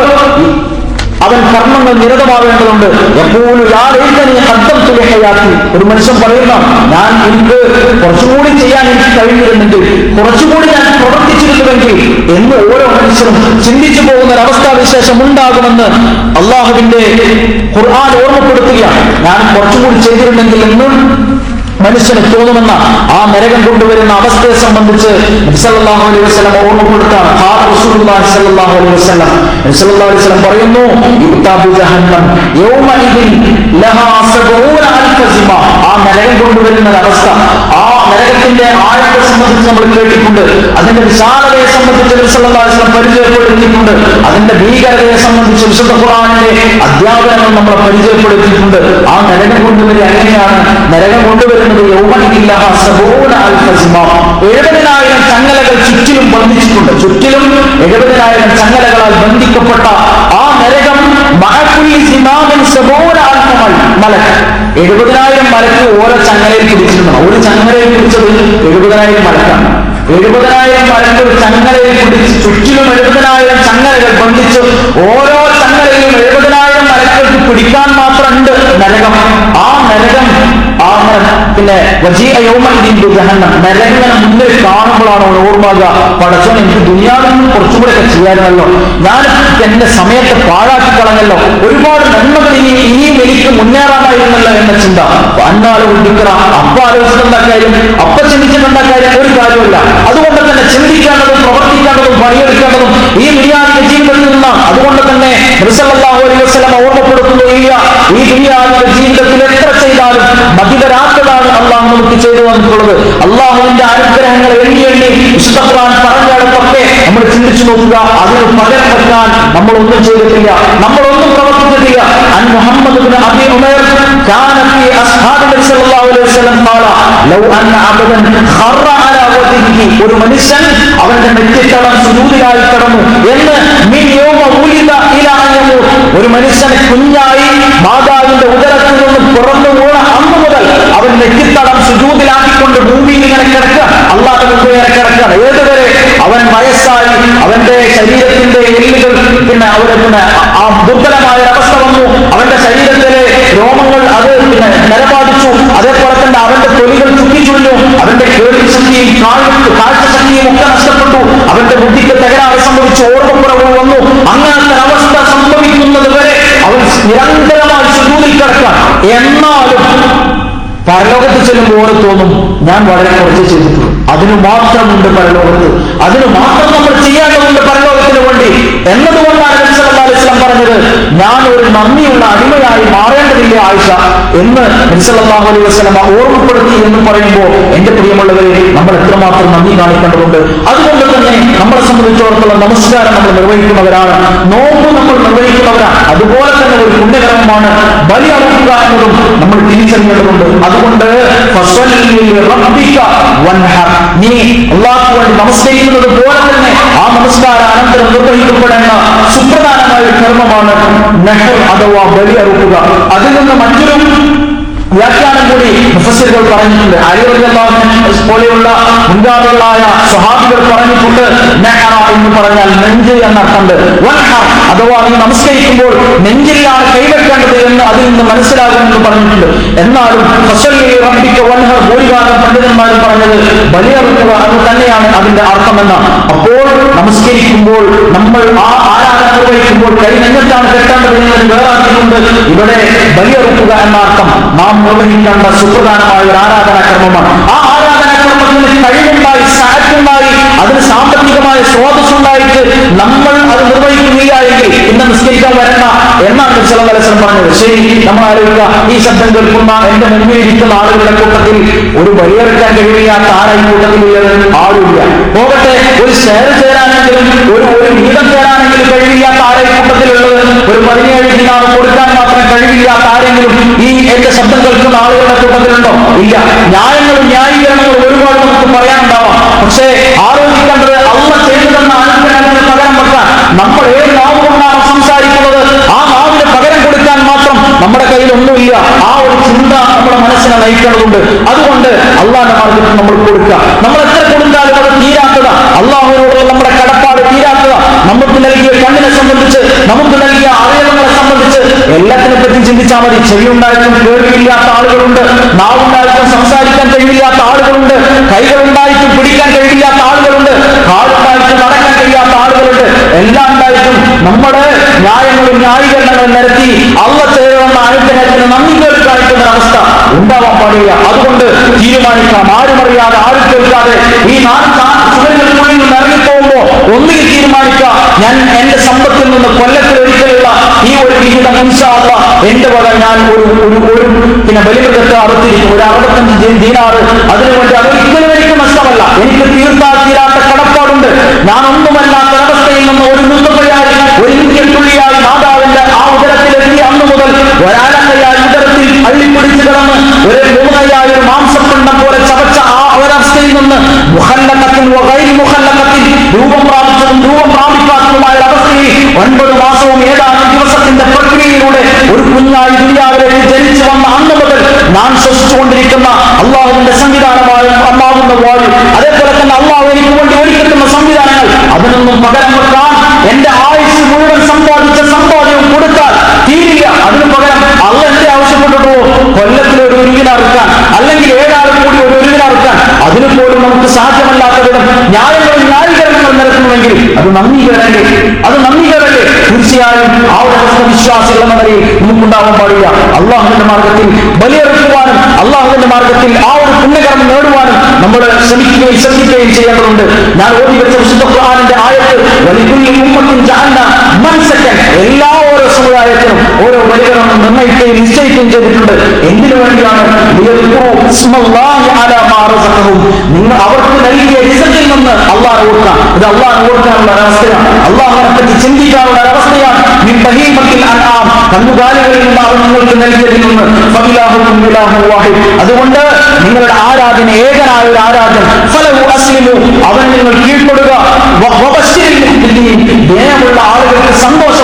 അവൻ കർമ്മങ്ങൾ നിരതമാവേണ്ടതുണ്ട്. ഒരു മനുഷ്യൻ പറയുന്ന ഞാൻ എനിക്ക് കുറച്ചുകൂടി ചെയ്യാൻ എനിക്ക് കഴിഞ്ഞിരുന്നെങ്കിൽ കുറച്ചുകൂടി ഞാൻ പ്രവർത്തിച്ചിരുന്നുവെങ്കിൽ എന്ന് ഓരോ മനുഷ്യനും ചിന്തിച്ചു പോകുന്ന ഒരവസ്ഥാവിശേഷം ഉണ്ടാകുമെന്ന് അള്ളാഹുവിന്റെ ഖുർആൻ ഓർമ്മപ്പെടുത്തുകയാണ്. ഞാൻ കുറച്ചുകൂടി ചെയ്തിരുന്നെങ്കിൽ എന്നും മനുഷ്യന് തോന്നുമെന്ന ആ നരകം കൊണ്ടുവരുന്ന അവസ്ഥയെ സംബന്ധിച്ച് അലൈഹി ഓർമ്മപ്പെടുത്താണ് അലൈഹി പറയുന്നു ആ നരകം കൊണ്ടുവരുന്ന അവസ്ഥ ആ നരകത്തിന്റെ ആഴത്തെ സംബന്ധിച്ച് നമ്മൾ കേട്ടിട്ടുണ്ട്. അതിന്റെ വിശാലതയെ സംബന്ധിച്ച് വിശ്വസം പരിചയപ്പെടുത്തിയിട്ടുണ്ട്. അതിന്റെ ഭീകരതയെ സംബന്ധിച്ച് വിശുദ്ധ ഖുറാനിലെ അധ്യാപനങ്ങൾ നമ്മളെ പരിചയപ്പെടുത്തിയിട്ടുണ്ട്. ആ നരകം കൊണ്ടുവരിക എങ്ങനെയാണ്? നരകം കൊണ്ടുവരുന്നത് സിമ. എഴുപതിനായിരം ചങ്ങലകൾ ചുറ്റിലും ബന്ധിച്ചിട്ടുണ്ട്. ചുറ്റിലും എഴുപതിനായിരം ചങ്ങലകളാൽ ബന്ധിക്കപ്പെട്ട ആ എഴുപതിനായിരം മലക്ക് ഓരോ ചങ്ങലയിൽ പിടിച്ചിട്ടുണ്ട് ഒരു ചങ്ങലയിൽ പിടിച്ചത് എഴുപതിനായിരം മലക്കാണ്. എഴുപതിനായിരം മലക്ക് ചങ്ങലയിൽ പിടിച്ച് ചുറ്റിലും എഴുപതിനായിരം ചങ്ങലകൾ ബന്ധിച്ച് ഓരോ ചങ്ങലയിലും എഴുപതിനായിരം മലക്കൾക്ക് പിടിക്കാൻ മാത്രമുണ്ട് നരകം ആ നരകം. ആ പിന്നെ ബിജഹന്നം നരകങ്ങനെ മുന്നിൽ കാണുമ്പോഴാണ് അവൻ ഓർമ്മാകുക പടച്ചോൻ എനിക്ക് ദുനിയാവിൽ നിന്ന് കുറച്ചുകൂടെ ഒക്കെ ചെയ്യാറുണ്ടല്ലോ ഞാൻ എന്റെ സമയത്തെ പാഴാക്കി കളഞ്ഞല്ലോ. ഒരുപാട് നന്മകൾ ഇനി ഇനിയും എനിക്ക് മുന്നേറാമായിരുന്നല്ലോ എന്ന ചിന്ത. അന്നാൾ ഉണ്ടിക്കറ അപ്പ ആലോചിച്ചിട്ടുണ്ടാ കാര്യം? അപ്പ ചിന്തിച്ചിട്ടുണ്ടാ കാര്യം? ഒരു കാര്യമില്ല അതുകൊണ്ട് തന്നെ ചിന്തിക്കേണ്ടതും പ്രവർത്തിക്കേണ്ടതും പണിയെടുക്കേണ്ടതും ഈ ദുനിയാവിന്റെ ജീവിതത്തിൽ അതുകൊണ്ട് തന്നെ ഓർമ്മപ്പെടുത്തുന്നു ഇല്ല ഈ ദുനിയാവിന്റെ ജീവിതത്തിൽ എത്ര ചെയ്താലും മതിവരാത്തതാണ് അള്ളാഹു നമുക്ക് ചെയ്തു തന്നിട്ടുള്ളത്. അള്ളാഹുവിന്റെ അനുഗ്രഹങ്ങൾ എണ്ണി എണ്ണി വിശുദ്ധ പറഞ്ഞാലും പറഞ്ഞിടത്തൊക്കെ നമ്മൾ ചിന്തിച്ചു നോക്കുക അതിന് പകരം നമ്മൾ ഒന്നും ചെയ്തിട്ടില്ല. നമ്മൾ ഒന്നും പ്രവർത്തിച്ചിട്ടില്ല അൻ മുഹമ്മദ് ബിൻ അബി ഉമൈർ كان في أصحاب النبي صلى الله عليه وسلم قال لو أن عبدا خر على وجهه ഒരു മനുഷ്യൻ അവന്റെ നെറ്റിത്തളം സുജൂതിലായി കിടന്നു എന്ന് മിൻ യൗമ ഉലിദ ഇലാ അൻ യമൂത്ത്. ഒരു മനുഷ്യനെ കുഞ്ഞായി മാതാവിന്റെ ഉദരത്തിൽ നിന്ന് പുറന്നു വീണ അന്ന് മുതൽ അവൻ നെറ്റിത്തളം സുജൂതിലാക്കിക്കൊണ്ട് ഭൂമിയിൽ ഇങ്ങനെ കിടക്കുക അള്ളാഹ് മുമ്പ് ഇങ്ങനെ കിടക്കുകയാണ് ഏതുവരെ അവൻ വയസ്സായി അവന്റെ ശരീരത്തിന്റെ എല്ലുകൾ പിന്നെ അവരെ പിന്നെ ആ- ആ ദുർബലമായ ഒരു അവസ്ഥ വന്നു അവന്റെ ശരീരത്തിലെ രോമങ്ങൾ അത് പിന്നെ നിലപാടിച്ചു. അതേപോലെ തന്നെ അവന്റെ തൊലികൾ ചുറ്റിച്ചുള്ളു അവന്റെ കേൾവി ശക്തിയും കാഴ്ച കാഴ്ച ശക്തിയും ഒക്കെ നഷ്ടപ്പെട്ടു. അവന്റെ ബുദ്ധിക്ക് തകരാറ് സംഭവിച്ചു. ഓർമ്മക്കുറവ് വന്നു. അങ്ങനത്തെ അവസ്ഥ സംഭവിക്കുന്നത് വരെ അവൻ നിരന്തരമായി സുജൂതിൽ കിടക്കാൻ. എന്നാലും പരലോകത്ത് ചെല്ലുമ്പോൾ തോന്നും ഞാൻ വളരെ കുറച്ച് ചെയ്തിട്ടുള്ളൂ. അതിന് മാത്രമുണ്ട് പരലോകത്ത്. അതിന് മാത്രം നമ്മൾ ചെയ്യേണ്ടതുണ്ട് പരലോകത്തിന് വേണ്ടി എന്നതുകൊണ്ടാണ് നബി സല്ലല്ലാഹു പറഞ്ഞത് ഞാൻ ഒരു നന്ദിയുള്ള അടിമയായി മാറേണ്ടതില്ല ആയിഷ. എന്ന് നബിസല്ലാഹു അലൈഹി വസ്ലമ ഓർമ്മപ്പെടുത്തി എന്ന് പറയുമ്പോൾ എന്റെ പ്രിയമുള്ളവരെ നമ്മൾ എത്രമാത്രം നന്ദി കാണിക്കേണ്ടതുണ്ട്. അതുകൊണ്ട് തന്നെ നമ്മളെ സംബന്ധിച്ചിടത്തോളം നമസ്കാരം നമ്മൾ നിർവഹിക്കുന്നവരാണ്. നോമ്പ് നമ്മൾ നിർവഹിക്കുന്നവരാണ് അതുപോലെ തന്നെ ഒരു പുണ്യകർമ്മമാണ് ബലി അറുക്കുക എന്നതും നമ്മൾ തിരിച്ചറിയേണ്ടതുണ്ട്. അതുകൊണ്ട്. നീ അള്ളാഹു വേണ്ടി നമസ്കരിക്കുന്നത് പോലെ തന്നെ ആ നമസ്കാര അനന്തരം നിർവഹിക്കപ്പെടേണ്ട സുപ്രധാനമായ ഒരു കർമ്മമാണ് നെഹർ അഥവാ ബലി അറുക്കുക അതിൽ നിന്ന് മറ്റൊരു വ്യാഖ്യാനം കൂടി മുഫസ്സിറുകൾ പറഞ്ഞിട്ടുണ്ട്. അലിവല്ലാഹു പോലെയുള്ള മുൻഗാമികളായ സ്വഹാബികൾ പറഞ്ഞിട്ടുണ്ട്. എന്ന് പറഞ്ഞാൽ നെഞ്ച് എന്നർത്ഥമുണ്ട്. അഥവാ നീ നമസ്കരിക്കുമ്പോൾ നെഞ്ചിലാണ് കൈവെക്കേണ്ടത് എന്ന് അതിൽ നിന്ന് മനസ്സിലാകുമെന്ന് പറഞ്ഞിട്ടുണ്ട്. എന്നാലും ഭൂരിഭാഗം പണ്ഡിതന്മാരും പറഞ്ഞത് ബലിയർക്കുക എന്ന് തന്നെയാണ് അതിന്റെ അർത്ഥമെന്ന്. അപ്പോൾ നമസ്കരിക്കുമ്പോൾ നമ്മൾ ആ ആരാധന നിർവഹിക്കുമ്പോൾ കൈ നെഞ്ഞത്താണ് കെട്ടേണ്ടത് എന്ന് വേറാക്കിയിട്ടുണ്ട് ഇവിടെ ബലിയറുക്കുക എന്ന അർത്ഥം നാം നിർവഹിക്കേണ്ട സുപ്രധാനമായ ഒരു ആരാധനാക്രമമാണ്. ആ ആരാധനാക്രമത്തിന് കഴിവുണ്ടായി സാറ്റുണ്ടായി അതിന് സാമ്പത്തികമായ സ്രോതസ്സുണ്ടായിട്ട് നമ്മൾ അത് നിർവഹിക്കുന്നില്ല എങ്കിൽ ഇന്ന് നിസ്കരിക്കാൻ വരണ്ട. എന്നാണ് ചില മത്സരം പറഞ്ഞത്? ശരി നമ്മൾ ആലോചിക്കുക ഈ ശബ്ദം കേൾക്കുന്ന എന്റെ മുന്നിൽ ഇരിക്കുന്ന ആളുകളുടെ കൂട്ടത്തിൽ ഒരു വഴിയെടുക്കാൻ കഴിയാത്ത ആരാ കൂട്ടത്തിലുള്ള ആളില്ല പോകട്ടെ ഒരു ഷെയർ ചേരാനെങ്കിലും ഒരു ഒരു വീതം ചേരാനെങ്കിലും കഴിവില്ലാത്ത ആരാ ഈ കൂട്ടത്തിലുള്ളത്? ഒരു പതിനേഴ് ദിനാറ് കൊടുക്കാൻ മാത്രം കഴിവില്ലാത്ത ആരെങ്കിലും ഈ എന്റെ ശബ്ദം കേൾക്കുന്ന ആളുകളുടെ കൂട്ടത്തിലുണ്ടോ? ഇല്ല. ന്യായങ്ങളും ന്യായീകരണങ്ങളും ഒരുപാട് നമുക്ക് പറയാനുണ്ടാവാം. പക്ഷേ ആലോചിക്കേണ്ടത് അള്ള ചെയ്തു തന്ന അനുഗ്രഹത്തിന് പകരം വെക്കാൻ നമ്മൾ ഏത് നാവ് കൊണ്ടാണ് സംസാരിക്കുന്നത്? ആ നാവിന് പകരം കൊടുക്കാൻ മാത്രം നമ്മുടെ കയ്യിൽ ഒന്നുമില്ല ആ ഒരു ചിന്ത നമ്മുടെ മനസ്സിനെ നയിക്കേണ്ടതുണ്ട്. അതുകൊണ്ട് അള്ളാന്റെ മാർഗത്തിൽ നമ്മൾ കൊടുക്കുക. നമ്മൾ എത്ര കൊടുത്താലും അത് തീരാത്തത്. അള്ളാഹുവിനോടുള്ള നമ്മുടെ കടപ്പാട് തീരാത്തത്. നമുക്ക് നൽകിയ കണ്ണിനെ സംബന്ധിച്ച് നമുക്ക് നൽകിയ അവയവങ്ങളെ സംബന്ധിച്ച് എല്ലാത്തിനെ പറ്റി ചിന്തിച്ചാൽ മതി. ചെവിയുണ്ടായിട്ടും കേൾവിയില്ലാത്ത ആളുകളുണ്ട്. നാവുണ്ടായിട്ടും സംസാരിക്കാൻ കഴിവില്ലാത്ത ആളുകളുണ്ട്. കൈകളുണ്ടായിട്ടും പിടിക്കാൻ കഴിവില്ലാത്ത ആളുകളുണ്ട്. കാലുണ്ടായിട്ടും നടക്കാൻ കഴിയാത്ത ആളുകളുണ്ട്. എല്ലാം ഉണ്ടായിട്ടും നമ്മുടെ ന്യായങ്ങളും ന്യായീകരണങ്ങളും നിരത്തി അള്ള ചേരുന്ന അനുഗ്രഹത്തിന് നന്ദി കേൾക്കാനായിട്ടുള്ള അവസ്ഥ ഉണ്ടാവാൻ പാടില്ല. അതുകൊണ്ട് തീരുമാനിക്കാം. ആരും അറിയാതെ ആരും കേൾക്കാതെ ഈ ചുവരുകൾക്കുള്ളിൽ നിന്ന് ഇറങ്ങിപ്പോകുമ്പോ ഒന്നുകിൽ തീരുമാനിക്കുക ഞാൻ എന്റെ സമ്പത്തിൽ നിന്ന് കൊല്ലത്തിൽ ഒരിക്കലുള്ള ഈ ഒരു വിഹിതം ഇൻഷാല്ല എന്റെ വക ഞാൻ ഒരു ഒരു ഒരു പിന്നെ ബലിമൃഗത്തെ അറുത്തിരിക്കും. ഒരു അറുപത്തഞ്ച് ദീനാറ് അതിനുവേണ്ടി അത് ഒരിക്കലും എനിക്ക് നഷ്ടമല്ല. എനിക്ക് തീർത്താൽ തീരാത്ത കടപ്പാടുണ്ട്. ഞാൻ ഒന്നുമല്ലാത്ത ഒരു മുത്തുകയായി ഒരു ഇന്ത്യൻ തുള്ളിയായി മാതാവിന്റെ ആ ഉദരത്തിലെത്തി അന്ന് മുതൽ ഒരാലക്കയായി ഉദരത്തിൽ അള്ളിപ്പിടിച്ച് കിടന്ന് ഒരു മൂന്നയായ ഒരു പോലെ ചവച്ച ആ ഒരവസ്ഥയിൽ നിന്ന് മുഹല്ലക്കത്തിൽ മുഹല്ലക്കത്തിൽ രൂപം പ്രാപിച്ചതും രൂപം പ്രാപിക്കാത്തതുമായ അവസ്ഥയിൽ ഒൻപത് മാസവും ഏതാനും ദിവസത്തിന്റെ പ്രക്രിയയിലൂടെ ഒരു കുഞ്ഞായി ദുനിയാവിലേക്ക് ജനിച്ചു വന്ന അന്ന് മുതൽ ഞാൻ ശ്വസിച്ചുകൊണ്ടിരിക്കുന്ന അള്ളാഹുവിന്റെ സംവിധാനമായ അമ്മാവുന്ന വായു അതേപോലെ തന്നെ അള്ളാഹു എനിക്ക് വേണ്ടി ഒരുക്കുന്ന സംവിധാനങ്ങൾ അതിനൊന്നും പകരം കൊടുക്കാൻ എന്റെ ആയുസ് മുഴുവൻ സമ്പാദിച്ച സമ്പാദ്യം കൊടുത്താൽ തീരില്ല. അതിനു പകരം അല്ല എന്റെ ആവശ്യപ്പെട്ടിട്ടോ കൊല്ലത്തിൽ ഒരു ഒരുവിനറുക്കാൻ അല്ലെങ്കിൽ ഏഴാൾ അതിന് പോലും നമുക്ക് സാധ്യമല്ലാത്ത വിധം ന്യായങ്ങൾ ന്യായീകരണങ്ങൾ നിരത്തുന്നുവെങ്കിൽ അത് നന്ദികേടല്ലേ അത് നന്ദികേടല്ലേ തീർച്ചയായും ആ ഒരു അവസ്ഥ വിശ്വാസികൾ എന്ന നമുക്കുണ്ടാവാൻ പാടില്ല. അള്ളാഹുവിന്റെ മാർഗത്തിൽ ബലിയെടുക്കുവാനും അള്ളാഹുവിന്റെ മാർഗത്തിൽ ആ ഒരു പുണ്യകർമ്മം നേടുവാനും നമ്മൾ ശ്രമിക്കുകയും ശ്രദ്ധിക്കുകയും ചെയ്യേണ്ടതുണ്ട്. ഞാൻ ഓടി വെച്ച വിശുദ്ധ ഖുർആാനിന്റെ ആയത്ത് എല്ലാ ഓരോ സമുദായത്തിനും ഓരോ ബലികർമ്മം നിർണയിക്കുകയും നിശ്ചയിക്കുകയും ചെയ്തിട്ടുണ്ട്. എന്തിനു വേണ്ടിയാണ്? നിങ്ങൾ അവർക്ക് നൽകിയ റിസക്കിൽ നിന്ന് അള്ളാഹ് ഓർക്കാം. ഇത് അള്ളാഹ് ഓർക്കാനുള്ള ഒരവസ്ഥയാണ്. അള്ളാഹിനെ പറ്റി ചിന്തിക്കാനുള്ള അൻആം. കന്നുകാലികളിൽ നിന്ന് അവർ നിങ്ങൾക്ക് നൽകിയതിൽ നിന്ന് അതുകൊണ്ട് നിങ്ങളുടെ ആരാധന ഏകനായ ഒരു ആരാധന അവൻ നിങ്ങൾ കീഴ്പ്പെടുക. വിനയമുള്ള ആളുകൾക്ക് സന്തോഷ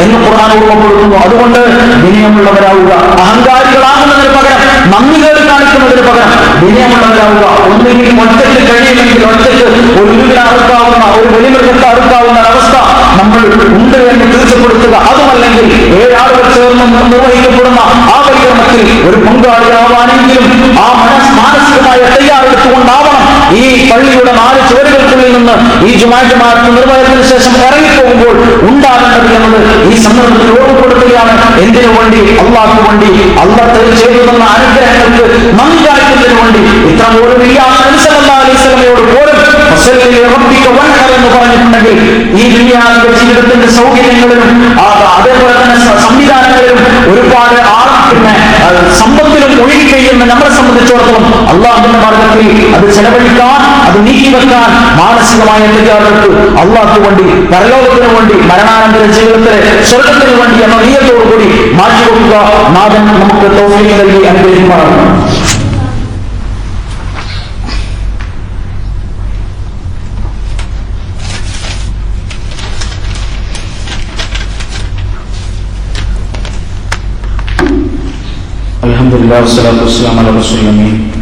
എന്ന് ഖുർആൻ ഓർമ്മപ്പെടുത്തുന്നു. അതുകൊണ്ട് വിനയമുള്ളവരാവുക അഹങ്കാരികളാകുന്നതിന് പകരം നന്ദികേട് കാണിക്കുന്നതിന് പകരം വിനയമുള്ളവരാവുക ഒന്നുകിൽ ഒറ്റയ്ക്ക് കഴിയുമെങ്കിൽ ഒറ്റയ്ക്ക് വീടിനെ അറുക്കാവുന്ന ഒരു വെളിമൃഗത്തെ അറുക്കാവുന്ന അവസ്ഥ നമ്മൾ ഉണ്ട് എന്ന് തീർച്ചപ്പെടുത്തുക അതുമല്ലെങ്കിൽ ഏഴാളുകൾ ചേർന്ന് നിർവഹിക്കപ്പെടുന്ന ആ പരിക്രമത്തിൽ ഒരു പങ്കാളിയാവാനെങ്കിലും ആ മനസ് മാനസികമായ തയ്യാറെടുത്തുകൊണ്ടാവണം ഈ പള്ളിയുടെ നാല് ചുവരുകൾക്കുള്ളിൽ നിന്ന് ഈ ജുമാ ജമാഅത്ത് നിർവഹണത്തിന് ശേഷം ഇറങ്ങിപ്പോകുമ്പോൾ ഉണ്ടാകേണ്ടത് എന്നത് ഈ സന്ദർഭത്തിൽ ഓർമ്മപ്പെടുത്തുകയാണ്. എന്തിനു വേണ്ടി? അള്ളാഹ്ക്ക് വേണ്ടി. അള്ളാഹ് ചെയ്തു തന്ന അനുഗ്രഹങ്ങൾക്ക് നന്ദി കാണിക്കുന്നതിന് വേണ്ടി ഇത്ര പോലും അലൈഹിസ്ലമയോട് പോലും എന്ന് പറഞ്ഞിട്ടുണ്ടെങ്കിൽ ഈ ദുനിയാവിന്റെ ജീവിതത്തിന്റെ സൗകര്യങ്ങളിലും അതേപോലെ തന്നെ സംവിധാനങ്ങളിലും ഒരുപാട് ആ പിന്നെ സമ്പത്തിലും ഒഴുകി കഴിയുന്ന നമ്മളെ സംബന്ധിച്ചിടത്തോളം അള്ളാഹുവിന്റെ മാർഗത്തിൽ അത് ചെലവഴിക്കാൻ അത് നീക്കിവെക്കാൻ മാനസികമായ തയ്യാറെടുപ്പ് അള്ളാഹ്ക്ക് വേണ്ടി പരലോകത്തിന് വേണ്ടി മരണാനന്തര ജീവിതത്തിലെ സ്വർഗത്തിന് വേണ്ടി എന്ന നീയത്തോടുകൂടി മാറ്റിവെക്കുക നാഥൻ നമുക്ക് തോന്നി നൽകി അനുഗ്രഹിക്കുമാറാണ് الحمد لله والصلاة والسلام على رسول الأمين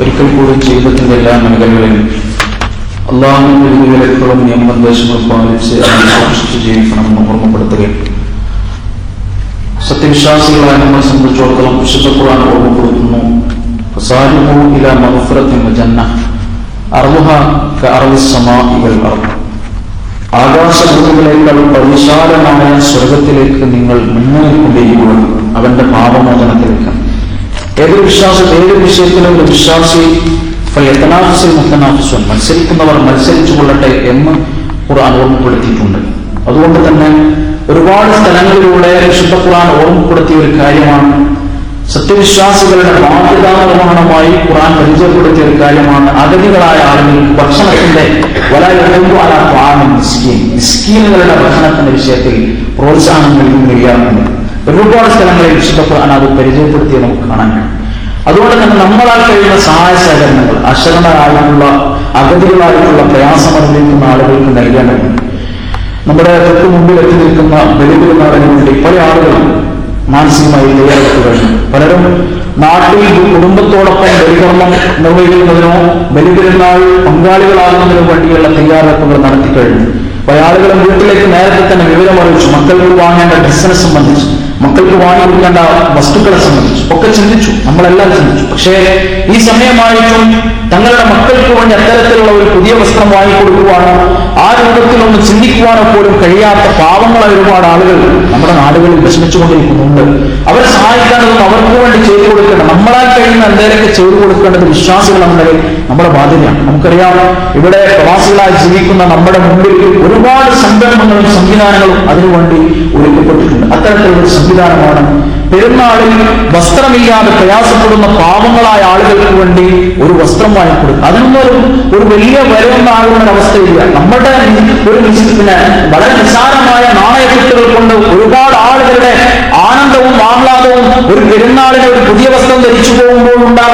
ഒരിക്കൽ കൂടി ജീവിതത്തിന്റെ എല്ലാ മേഖലകളിലും അള്ളാഹുവിന്റെ നിയമനിർദ്ദേശങ്ങൾ പാലിച്ച് സൂക്ഷിച്ച് ജീവിക്കണമെന്ന് ഓർമ്മപ്പെടുത്തുകയും സത്യവിശ്വാസികളായ നമ്മളെ സംബന്ധിച്ചിടത്തോളം വിശുദ്ധ ഖുർആൻ ഓർമ്മപ്പെടുത്തുന്നു. ഇലാ മനുഫുരത്തിന്റെ വജന്ന അർവുഹ കഅർളി സമാഇ വൽ അർദ്. ആകാശഭൂമികളേക്കാൾ പരിശാലമായ സ്വർഗത്തിലേക്ക് നിങ്ങൾ മുന്നേറിക്കൊണ്ടിരിക്കുക അവന്റെ പാപമോചനത്തിലേക്ക്. ഏതൊരു വിശ്വാസം ഏത് വിഷയത്തിലും ഒരു വിശ്വാസി ഫയത്തനാഫിസിൽ മുത്തനാഫിസുൻ മത്സരിക്കുന്നവർ മത്സരിച്ചു കൊള്ളട്ടെ എന്ന് ഖുർആൻ ഓർമ്മപ്പെടുത്തിയിട്ടുണ്ട്. അതുകൊണ്ട് തന്നെ ഒരുപാട് സ്ഥലങ്ങളിലൂടെ വിശുദ്ധ ഖുർആൻ ഓർമ്മപ്പെടുത്തിയ ഒരു കാര്യമാണ് സത്യവിശ്വാസികളുടെ മാതൃകാ നിർവഹണമായി ഖുർആൻ പരിചയപ്പെടുത്തിയ ഒരു കാര്യമാണ്. അഗതികളായ ആളുകൾ ഭക്ഷണത്തിന്റെ മിസ്കീനുകളുടെ ഭക്ഷണത്തിന്റെ വിഷയത്തിൽ പ്രോത്സാഹനം നൽകുകയാണ് ഒരുപാട് സ്ഥലങ്ങളിൽ വിശുദ്ധ ഖുർആൻ അത് പരിചയപ്പെടുത്തിയ നമുക്ക് കാണാൻ കഴിയും. അതുകൊണ്ട് തന്നെ നമ്മളാൽ കഴിയുന്ന സഹായ സഹകരണങ്ങൾ അശരണരായിട്ടുള്ള അഗതികളായിട്ടുള്ള പ്രയാസം അനുഭവിക്കുന്ന ആളുകൾക്ക് നൽകേണ്ടതുണ്ട് നമ്മുടെ തൊട്ട് മുമ്പിൽ എത്തി നിൽക്കുന്ന ബലിപെരുന്നാളിന് വേണ്ടി പല ആളുകളും മാനസികമായി തയ്യാറെടുത്തു കഴിഞ്ഞു പലരും നാട്ടിൽ കുടുംബത്തോടൊപ്പം ബലികർമ്മം നിർവഹിക്കുന്നതിനോ ബലിപെരുന്നാൾ പങ്കാളികളാകുന്നതിനോ വേണ്ടിയുള്ള തയ്യാറെടുപ്പുകൾ നടത്തി കഴിഞ്ഞു. പല ആളുകളും വീട്ടിലേക്ക് നേരത്തെ തന്നെ വിവരം അറിയിച്ചു. മക്കൾക്ക് വാങ്ങേണ്ട ഡ്രസ്സിനെ സംബന്ധിച്ച് മക്കൾക്ക് വാങ്ങി കൊടുക്കേണ്ട വസ്തുക്കളെ സംബന്ധിച്ച് ഒക്കെ ചിന്തിച്ചു. നമ്മളെല്ലാം ചിന്തിച്ചു. പക്ഷേ ഈ സമയമായിട്ടും തങ്ങളുടെ മക്കൾക്ക് വേണ്ടി അത്തരത്തിലുള്ള ഒരു പുതിയ വസ്ത്രം വാങ്ങിക്കൊടുക്കുവാനോ ആ രൂപത്തിലൊന്ന് ചിന്തിക്കുവാനോ പോലും കഴിയാത്ത പാവങ്ങളായ ഒരുപാട് ആളുകൾ നമ്മുടെ നാടുകളിൽ വിഷമിച്ചുകൊണ്ടിരിക്കുന്നുണ്ട്. അവരെ സഹായിക്കാനൊന്നും അവർക്ക് വേണ്ടി ചെയ്തു കൊടുക്കേണ്ട നമ്മളാൽ കഴിയുന്ന എന്തെങ്കിലുമൊക്കെ ചെയ്തു കൊടുക്കേണ്ടത് വിശ്വാസികൾ നമ്മുടെ നമ്മുടെ ബാധ്യതയാണ്. നമുക്കറിയാം ഇവിടെ പ്രവാസികളായി ജീവിക്കുന്ന നമ്മുടെ മുമ്പിൽ ഒരുപാട് സംരംഭങ്ങളും സംവിധാനങ്ങളും അതിനുവേണ്ടി ഒരുക്കപ്പെട്ടിട്ടുണ്ട്. അത്തരത്തിലുള്ള സംവിധാനമാണ് പെരുന്നാളിൽ വസ്ത്രമില്ലാതെ പ്രയാസപ്പെടുന്ന പാവങ്ങളായ ആളുകൾക്ക് വേണ്ടി ഒരു വസ്ത്രം വാങ്ങിക്കൊടുക്കും അതിനൊന്നും ഒരു വലിയ വരവുണ്ടാകുന്ന ആകുന്ന ഒരു അവസ്ഥയില്ല നമ്മുടെ ഒരു പിന്നെ വളരെ നിസാരമായ നാണയക്കെട്ടുകൾ കൊണ്ട് ഒരുപാട് ആളുകളുടെ ആനന്ദവും ആഹ്ലാദവും ഒരു പെരുന്നാളിന് ഒരു പുതിയ വസ്ത്രം ധരിച്ചു പോകുമ്പോൾ ആനന്ദം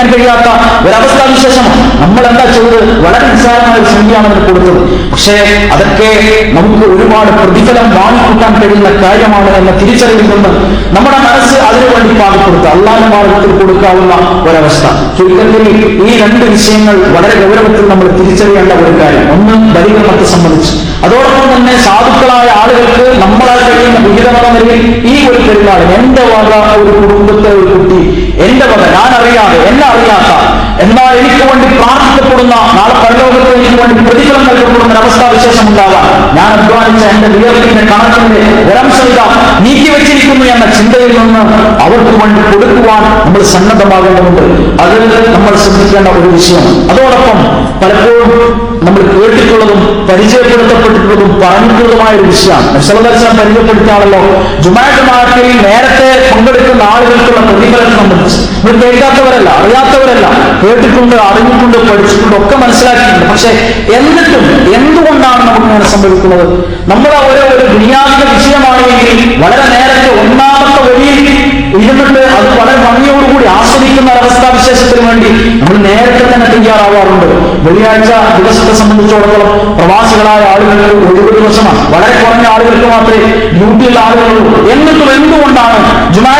പറഞ്ഞറിയിക്കാൻ കഴിയാത്ത ഒരവസ്ഥാ വിശേഷമാണ് നമ്മൾ എന്താ ചെയ്തത്? വളരെ നിസ്സാരമായ ഒരു സംഖ്യയാണ് അതിന് കൊടുത്തത്. പക്ഷേ അതൊക്കെ നമുക്ക് ഒരുപാട് പ്രതിഫലം വാങ്ങിക്കൂട്ടാൻ കഴിയുന്ന കാര്യമാണ് എന്ന തിരിച്ചറിവിൽ നിന്ന് നമ്മുടെ മനസ്സ് അതിനുവേണ്ടി പാകപ്പെടുത്തുക അള്ളാഹ് മാർഗത്തിൽ കൊടുക്കാവുന്ന ഒരവസ്ഥ. ചുരുക്കത്തിൽ ഈ രണ്ട് വിഷയങ്ങൾ വളരെ ഗൗരവത്തിൽ നമ്മൾ തിരിച്ചറിയേണ്ട ഒരു കാര്യം. ഒന്ന് ബലികർമ്മത്തെ സംബന്ധിച്ച്. അതോടൊപ്പം തന്നെ സാധുക്കളായ ആളുകൾക്ക് നമ്മളാൽ കഴിയുന്ന വിഹിതമെന്ന നിലയിൽ ഈ ഒരു പെരുന്നാൾ എന്റെ വക ഒരു കുടുംബത്തെ ഒരു കുട്ടി എന്റെ വക ഞാൻ അറിയാതെ എന്നെ അറിയാത്ത എന്നാൽ എനിക്ക് വേണ്ടി പ്രാർത്ഥിക്കപ്പെടുന്ന നാളെ പരലോകത്ത് എനിക്ക് വേണ്ടി പ്രതിഫലം നൽകപ്പെടുന്ന ഒരവസ്ഥ അവസ്ഥാവിശേഷം ഉണ്ടാവാൻ ഞാൻ അധ്വാനിച്ച എന്റെ വിയർപ്പിന്റെ കണക്കിന്റെ ഒരംശമിത നീക്കിവെച്ചിരിക്കുന്നു എന്ന ചിന്തയിൽ നിന്ന് അവർക്ക് വേണ്ടി കൊടുക്കുവാൻ നമ്മൾ സന്നദ്ധമാകേണ്ടതുണ്ട്. അത് നമ്മൾ ശ്രദ്ധിക്കേണ്ട ഒരു വിഷയം. അതോടൊപ്പം പലപ്പോഴും പറഞ്ഞിട്ടുള്ളതുമായ ഒരു വിഷയമാണ്. നക്സലദർശനം പരിചയപ്പെടുത്താണല്ലോ മാർക്കിൽ നേരത്തെ പങ്കെടുക്കുന്ന ആളുകൾക്കുള്ള പ്രതിഫലം സംബന്ധിച്ച്. ഇവർ കേൾക്കാത്തവരല്ല അറിയാത്തവരല്ല. കേട്ടിട്ടുണ്ട് അറിഞ്ഞിട്ടുണ്ട് പഠിച്ചിട്ടുണ്ട് ഒക്കെ മനസ്സിലാക്കിയിട്ടുണ്ട്. പക്ഷെ എന്നിട്ടും എന്തുകൊണ്ടാണ് നമുക്ക് ഇങ്ങനെ സംഭവിക്കുന്നത്? നമ്മുടെ ഓരോ ഒരു ദുനിയാവിക വിഷയമാണെങ്കിൽ വളരെ നേരത്തെ ഒന്നാമത്തെ വഴിയിൽ ഇരുന്നിട്ട് അത് വളരെ ഭംഗിയോടുകൂടി ആസ്വദിക്കുന്ന ഒരവസ്ഥാ വിശേഷത്തിന് വേണ്ടി നമ്മൾ നേരത്തെ തന്നെ തയ്യാറാവാറുണ്ട്. വെള്ളിയാഴ്ച ദിവസത്തെ സംബന്ധിച്ചിടത്തോളം പ്രവാസികളായ ആളുകൾക്ക് ഒഴിവ് ദിവസമാണ് വളരെ കുറഞ്ഞ ആളുകൾക്ക് മാത്രമേ ഡ്യൂട്ടിയുള്ള ആളുകളുള്ളൂ. എന്നിട്ടും എന്തുകൊണ്ടാണ് ജുമായ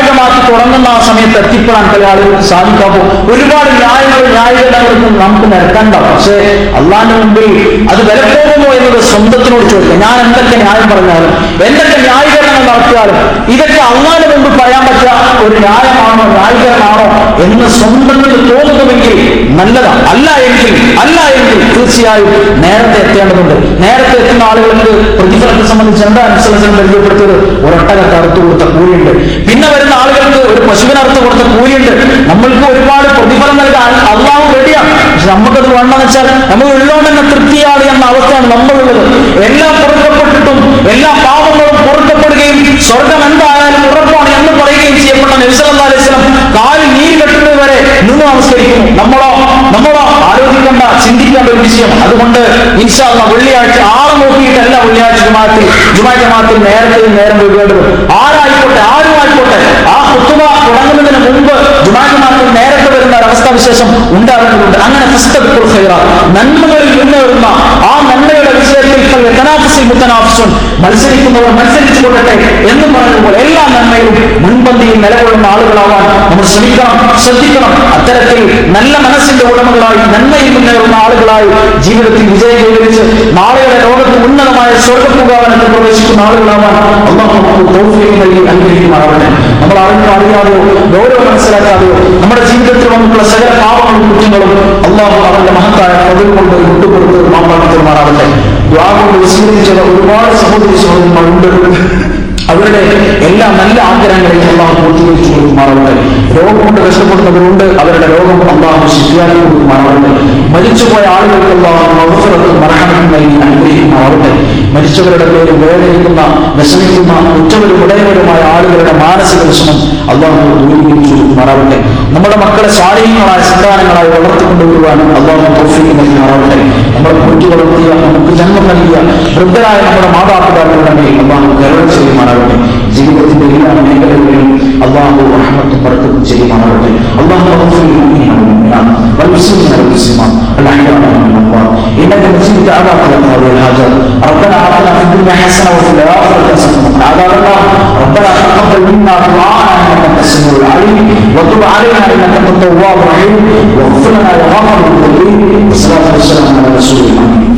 തുടങ്ങുന്ന ആ സമയത്ത് എത്തിപ്പെടാൻ പല ആളുകൾക്ക് സാധിക്കാമോ ഒരുപാട് ന്യായങ്ങളും ന്യായീകരണങ്ങൾക്കും നമുക്ക് നിരക്കണ്ട പക്ഷേ അള്ളാന്റെ മുമ്പിൽ അത് വിലപ്പോകുമോ എന്നത് സ്വന്തത്തിനോട് ചോദിക്കുക ഞാൻ എന്തൊക്കെ ന്യായം പറഞ്ഞാലും എന്തൊക്കെ ന്യായീകരണങ്ങൾ നടത്തിയാലും ഇതൊക്കെ അങ്ങനെ മുമ്പ് പറയാൻ പറ്റുക ഒരു ന്യായമാണോ ന്യായീകരണമാണോ എന്ന് സ്വന്തത്തിൽ തോന്നുന്നുവെങ്കിൽ നല്ലതാണ് അല്ല എങ്കിൽ അല്ല എങ്കിൽ തീർച്ചയായും നേരത്തെ എത്തേണ്ടതുണ്ട്. നേരത്തെ എത്തുന്ന ആളുകൾക്ക് പ്രതിഫലത്തെ സംബന്ധിച്ച് എന്താ അനുസരിച്ച് പരിചയപ്പെടുത്തിയത്? ഒരൊട്ടക അറുത്തു കൊടുത്ത കൂലിയുണ്ട്. പിന്നെ വരുന്ന ആളുകൾക്ക് ഒരു പശുവിനെ കൊടുത്ത കൂലിയുണ്ട്. നമ്മൾക്ക് ഒരുപാട് പ്രതിഫലം നൽകാൻ അള്ളാഹു റെഡിയാണ് പക്ഷെ നമുക്കത് വേണമെന്ന് വെച്ചാൽ നമ്മൾ ഉള്ളോണ്ട് തൃപ്തിയാണ് എന്ന അവസ്ഥയാണ് നമ്മളുള്ളത്. എല്ലാം പൊറുക്കപ്പെട്ടിട്ടും എല്ലാ പാപങ്ങളും പൊറുക്കപ്പെടുകയും സ്വർഗം എന്തായാലും ഉറപ്പാണ് എന്ന് പറയുകയും ചെയ്യപ്പെട്ട നബിസല്ലാ അലൈഹി സ്വലം കാലിൽ നീര് കെട്ടുന്നത് വരെ നിന്ന് നമസ്കരിക്കുന്നു. നമ്മളോ നമ്മളോ ആലോചിക്കേണ്ട ചിന്തിക്കേണ്ട ഒരു വിഷയം. അതുകൊണ്ട് ഇൻഷാല്ല വെള്ളിയാഴ്ച ആറ് നോക്കിയിട്ടല്ല വെള്ളിയാഴ്ച ജുമാത്തിൽ ജുമാ ജമാത്തിൽ നേരത്തെ നേരം വൈകേണ്ടത്. ആരായിക്കോട്ടെ ആരുമായിക്കോട്ടെ ആ കുത്തുബ തുടങ്ങുന്നതിന് മുമ്പ് ജുമാ ജമാത്തിൽ നേരത്തെ വരുന്ന ഒരവസ്ഥാ വിശേഷം ഉണ്ടാകുന്നുണ്ട് അങ്ങനെ നന്മകളിൽ ഖൈറ. വരുന്ന ആ നന്മയുടെ വിഷയത്തിൽ ഫൽയതനാഫസിൽ മുത്തനാഫിസുൻ. മത്സരിക്കുന്നവർ മത്സരിച്ചു കൊള്ളട്ടെ എന്ന് പറഞ്ഞതുപോലെ എല്ലാ നന്മയും മുൻപന്തിയിൽ നിലകൊള്ളുന്ന ആളുകളാവാൻ നമ്മൾ ശ്രമിക്കണം ശ്രദ്ധിക്കണം അത്തരത്തിൽ നല്ല മനസ്സിന്റെ ഉടമകളായി നന്മയിൽ മുന്നേറുന്ന ആളുകളായി ജീവിതത്തിൽ വിജയം കൈവരിച്ച് നാളെയുടെ ലോകത്ത് ഉന്നതമായ സ്വർഗപ്പുകാവനത്തിൽ പ്രവേശിക്കുന്ന ആളുകളാവാൻ അള്ളാഹു തൗഫീഖ് നൽകി അനുഗ്രഹിക്കുമാറാവട്ടെ നമ്മൾ അറിഞ്ഞോ അറിയാതെയോ ഗൗരവം മനസ്സിലാക്കാതെയോ നമ്മുടെ ജീവിതത്തിൽ വന്നിട്ടുള്ള സകല പാപങ്ങളും കുറ്റങ്ങളും അള്ളാഹു അവന്റെ മഹത്തായ പതിവ് കൊണ്ട് വിട്ടുകൊടുത്ത് മാപ്പാക്കി തരുമാറാവട്ടെ ദ്വാകൊണ്ട് വിസ്മരിച്ച ഒരുപാട് സഹോദരി സഹോദരന്മാരുണ്ട് അവരുടെ എല്ലാ നല്ല ആഗ്രഹങ്ങളെയും അള്ളാഹു പൂർത്തീകരിച്ചു കൊടുക്കുമാറാവട്ടെ രോഗം കൊണ്ട് കഷ്ടപ്പെടുന്നവരുണ്ട് അവരുടെ രോഗം അള്ളാഹു ശരിയാക്കി കൊടുക്കുമാറാവട്ടെ മരിച്ചുപോയ ആളുകൾക്ക് അള്ളാഹു മഹഫറത്തും മറഹണത്തും നൽകി അനുഗ്രഹിക്കുമാറാവട്ടെ. മരിച്ചവരുടെ പേര് വേദനിക്കുന്ന വിഷമിക്കുന്ന ഉറ്റവരും ഉടയവരുമായ ആളുകളുടെ മാനസിക വിഷമം അള്ളാഹു ദൂരീകരിച്ചു കൊടുക്കുമാറാവട്ടെ നമ്മുടെ മക്കളെ സ്വാധീനങ്ങളായ സന്താനങ്ങളായി വളർത്തിക്കൊണ്ടുവരുവാൻ അള്ളാഹു തൗഫീഖ് നൽകുമാറാവട്ടെ നമ്മളെ കുറ്റി വളർത്തിയ നമുക്ക് ജന്മം നൽകിയ വൃദ്ധരായ നമ്മുടെ മാതാപിതാക്കളുടെ അള്ളാഹു കരുണ ചെയ്യുമാറാവട്ടെ ജീവിതത്തിന്റെ എല്ലാ മേഖലകളിലും അള്ളാഹു റഹ്മത്തും ബർക്കത്തും ചെയ്യുമാറാവട്ടെ അള്ളാഹു اغفر للمؤمنين والمؤمنات والمسلمين والمسلمات الاحياء منهم الاموات انك مجيب دعوات يا قاضي الحاجات ربنا اعطنا في الدنيا حسنه وفي الاخره حسنه وقنا عذاب النار ربنا تقبل منا دعاءنا انك انت السميع العليم وتب علينا انك انت التواب الرحيم واغفر لنا يا غافر المذنبين والصلاه والسلام على رسول الله